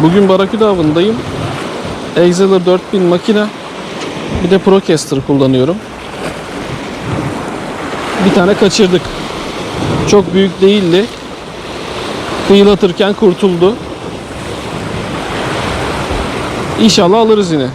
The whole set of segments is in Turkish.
Bugün Baraküda avındayım. Exceler 4000 makine. Bir de Procaster kullanıyorum. Bir tane kaçırdık. Çok büyük değildi. Kıyılatırken kurtuldu. İnşallah alırız yine.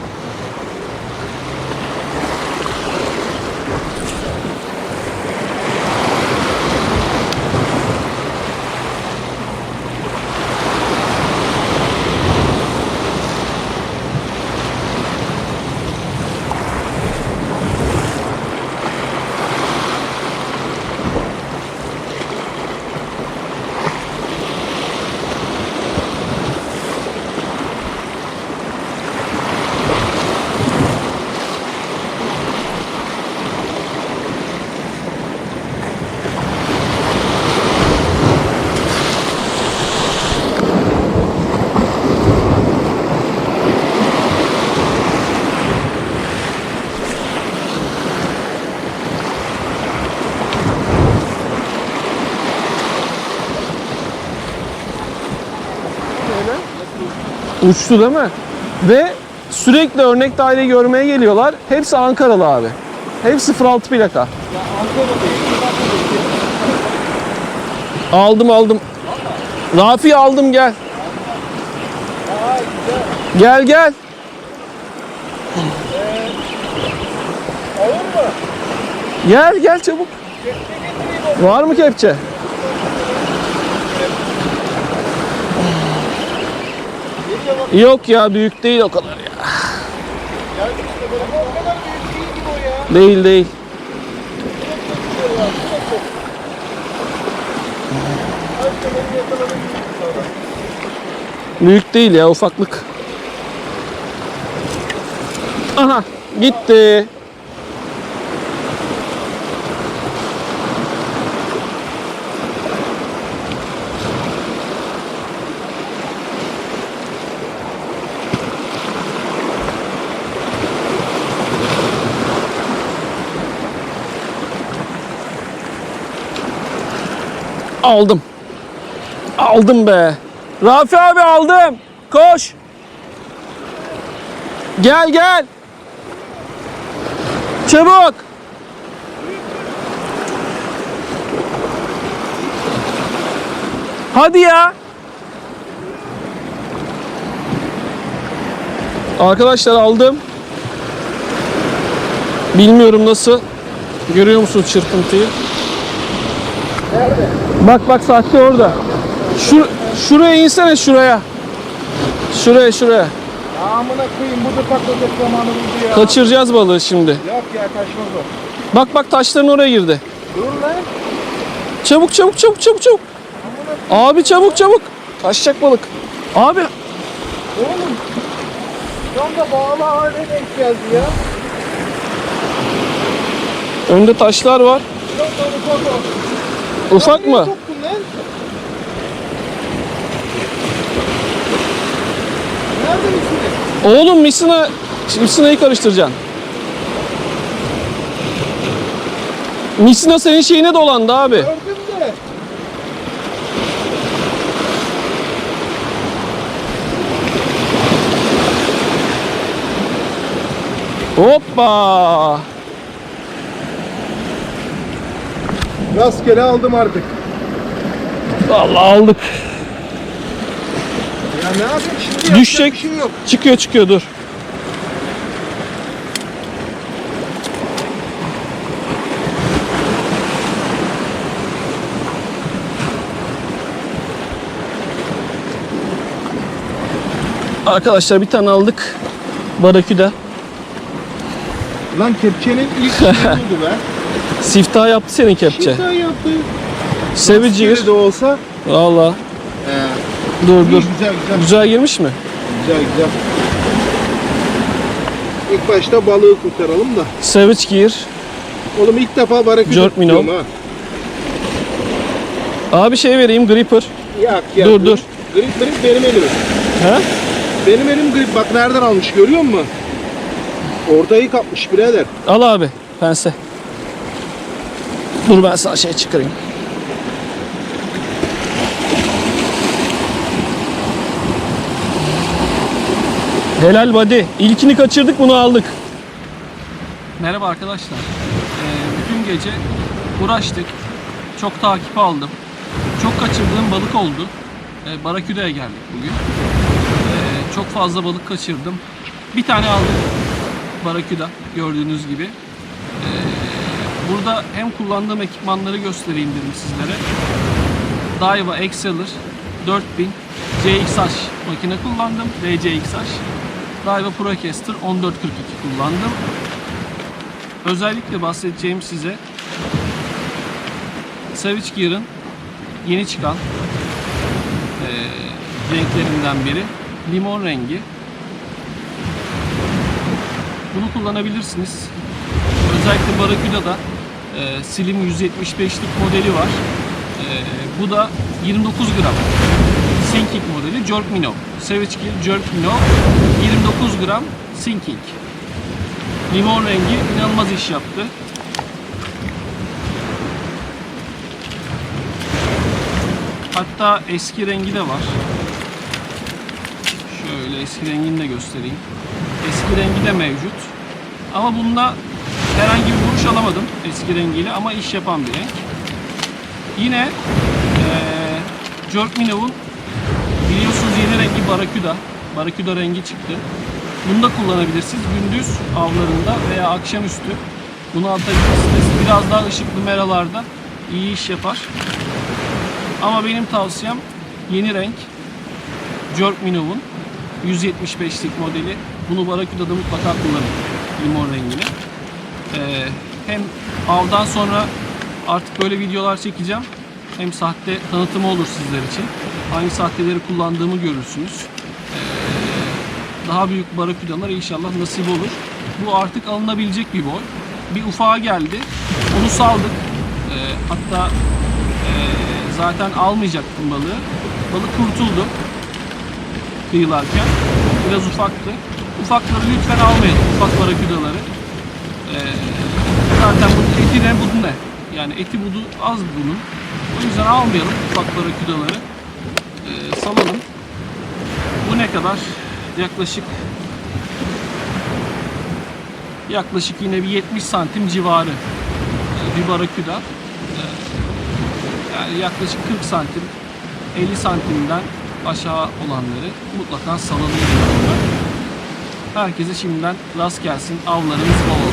Uçtu değil mi? Ve sürekli örnek daire görmeye geliyorlar. Hepsi Ankaralı abi. Hepsi 06 plaka. Aldım aldım. Rafi aldım gel. Gel gel. Gel gel çabuk. Var mı kepçe? Yok ya büyük değil o kadar ya. Değil değil. Büyük değil ya ufaklık. Aha gitti. Aldım. Aldım be. Rafi abi aldım. Koş. Gel gel. Çabuk. Hadi ya. Arkadaşlar aldım. Bilmiyorum nasıl. Görüyor musunuz çırpıntıyı? Bak bak sahte orada. Şu, şuraya insene şuraya. Şuraya şuraya. Ya amına koyayım burada patlayacak zamanı buldu ya. Kaçıracağız balığı şimdi. Yok ya kaçmaz o. Bak bak taşların oraya girdi. Dur lan. Çabuk çabuk çabuk çabuk çabuk. Abi çabuk çabuk. Kaçacak balık. Abi Oğlum. Anda bağlı hale denk geldi ya. önde taşlar var. Yok lan ufak o. Ufak mı? Nerede misiniz? Oğlum misina misinayı karıştıracaksın. Misina senin şeyine dolandı abi. Gördüm de. Hoppa. Rastgele aldım artık. Vallahi aldık. Ya ne yapayım şimdi? Düşecek. Şey yok. Çıkıyor çıkıyor dur. Arkadaşlar bir tane aldık. Baraküda. Lan kepçenin ilk oldu be. Siftah yaptı senin kepçe. Şimdiden yaptı. Sevici Geri de olsa. Valla. He. Dur dur. Güzel güzel. Güzel girmiş mi? Güzel güzel. İlk başta balığı kurtaralım da. Savage gir. Oğlum ilk defa minnow. tutuyorum ha. Abi şey vereyim gripper. Yak yak. Dur, dur. Grip grip benim elim. He? Benim elim grip. Bak nereden almış görüyor musun? Ortayı kapmış birader. Al abi pense. Dur ben sana şey çıkarayım. Helal body. İlkini kaçırdık bunu aldık. Merhaba arkadaşlar. Ee, bütün gece uğraştık. Çok takip aldım. Çok kaçırdığım balık oldu. Ee, Baraküda'ya geldik bugün. Ee, çok fazla balık kaçırdım. Bir tane aldım. Baraküda gördüğünüz gibi. Burada hem kullandığım ekipmanları göstereyim dedim sizlere. Daiwa Exceller 4000 CXH makine kullandım. DCXH. Daiwa Procaster 1442 kullandım. Özellikle bahsedeceğim size Savage Gear'ın yeni çıkan eee, renklerinden biri limon rengi. Bunu kullanabilirsiniz. Özellikle Barracuda eee Slim 175'lik modeli var. Eee, bu da 29 gram. Sinking modeli Jerk Minnow. Savage Gear Jerk Minnow 29 gram Sinking. Limon rengi inanılmaz iş yaptı. Hatta eski rengi de var. Şöyle eski rengini de göstereyim. Eski rengi de mevcut. Ama bunda herhangi bir vuruş alamadım eski rengiyle ama iş yapan bir. Yine eee Jerk Minnow'un biliyorsunuz yeni rengi Barracuda. Barracuda rengi çıktı. Bunu da kullanabilirsiniz gündüz avlarında veya akşamüstü. Bunu atabilirsiniz. Biraz daha ışıklı meralarda iyi iş yapar. Ama benim tavsiyem yeni renk Jerk Minnow'un 175'lik modeli. Bunu Barracu'da mutlaka kullanın. Limon rengini. Ee, hem avdan sonra artık böyle videolar çekeceğim. Hem sahte tanıtımı olur sizler için. Hangi sahteleri kullandığımı görürsünüz. Ee, daha büyük baraküdalar inşallah nasip olur. Bu artık alınabilecek bir boy. Bir ufağa geldi. Onu saldık. Ee, hatta ee, zaten almayacaktım balığı. Balık kurtuldu kıyılarken. Biraz ufaktı. Ufakları lütfen almayın. Ufak baraküdaları. Ee, zaten bunun eti ne budu ne? Yani eti budu az bunun. O yüzden almayalım ufak baraküdaları. Ee, salalım. Bu ne kadar? Yaklaşık yaklaşık yine bir 70 santim civarı ee, bir baraküda. Ee, yani yaklaşık 40 santim 50 santimden aşağı olanları mutlaka salalım. Herkese şimdiden rast gelsin. Avlarınız bol.